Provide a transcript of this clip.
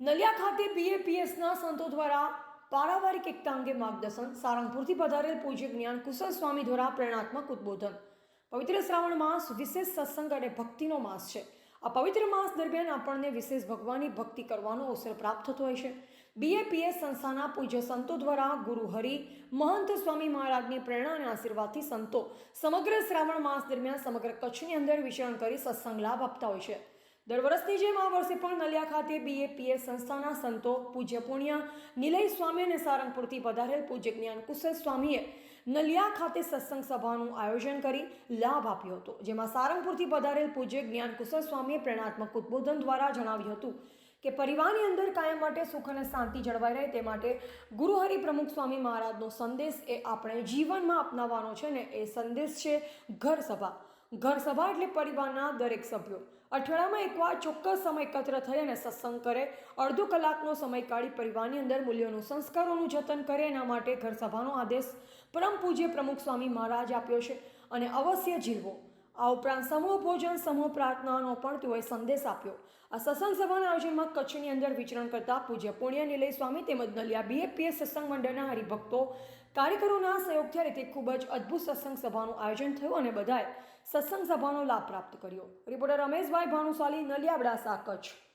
નલિયા ખાતે બીએપીએસના સંતો દ્વારા પારાવારિક એકતા અંગે માર્ગદર્શન, સારંગપુરથી પધારેલ પૂજ્ય જ્ઞાન કુશલ સ્વામી દ્વારા પ્રેરણાત્મક ઉદ્બોધન. પવિત્ર શ્રાવણ માસ વિશેષ સત્સંગ અને ભક્તિનો માસ છે. આ પવિત્ર માસ દરમિયાન આપણને વિશેષ ભગવાનની ભક્તિ કરવાનો અવસર પ્રાપ્ત થતો હોય છે. બીએપીએસ સંસ્થાના પૂજ્ય સંતો દ્વારા ગુરુ હરિ, મહંત સ્વામી મહારાજની પ્રેરણા અને આશીર્વાદથી સંતો સમગ્ર શ્રાવણ માસ દરમિયાન સમગ્ર કચ્છની અંદર વિચરણ કરી સત્સંગ લાભ આપતા હોય છે. દર વર્ષની જેમ આ વર્ષે પણ નલિયા ખાતે બીએપીએસ સંસ્થાના સંતો, પૂજ્ય પુણ્ય, નિલય સ્વામી અને સારંગપુરથી પધારેલ પૂજ્ય જ્ઞાન કુશલ સ્વામીએ નલિયા ખાતે સત્સંગ સભાનું આયોજન કરી લાભ આપ્યો હતો. જેમાં સારંગપુરથી પધારેલ પૂજ્ય જ્ઞાન કુશલ સ્વામીએ પ્રેરણાત્મક ઉદબોધન દ્વારા જણાવ્યું હતું કે પરિવારની અંદર કાયમ માટે સુખ અને શાંતિ જળવાઈ રહે તે માટે ગુરુ હરિ પ્રમુખ સ્વામી મહારાજનો સંદેશ એ આપણે જીવનમાં અપનાવવાનો છે ને એ સંદેશ છે ઘર સભા. ઘર સભા એટલે પરિવારના દરેક સભ્યો. અઠવાડિયામાં એકવાર ચોક્કસ સમય એકત્ર થઈ અને સત્સંગ કરે. અડધો કલાકનો સમય કાઢી પરિવારની અંદર મૂલ્યોનું, સંસ્કારોનું જતન કરે. એના માટે ઘર સભાનો આદેશ પરમ પૂજ્ય પ્રમુખ સ્વામી મહારાજ આપ્યો છે અને અવશ્ય જીવવો આ ઉપરાંત સમૂહ ભોજન, સમૂહ પ્રાર્થનાનો પણ તેઓએ સંદેશ આપ્યો. આ સત્સંગ સભાના આયોજનમાં કચ્છની અંદર વિચરણ કરતા પૂજ્ય પુણ્ય નિલય સ્વામી તેમજ નલિયા બીએપીએસ સત્સંગ મંડળના હરિભક્તો કાર્યકરોના સહયોગથી રીતે ખૂબ જ અદ્ભુત સત્સંગ સભાનું આયોજન થયું અને બધાએ સત્સંગ સભાનો લાભ પ્રાપ્ત કર્યો. રિપોર્ટર રમેશભાઈ ભાનુશાલી નલિયા અબડાસા કચ્છ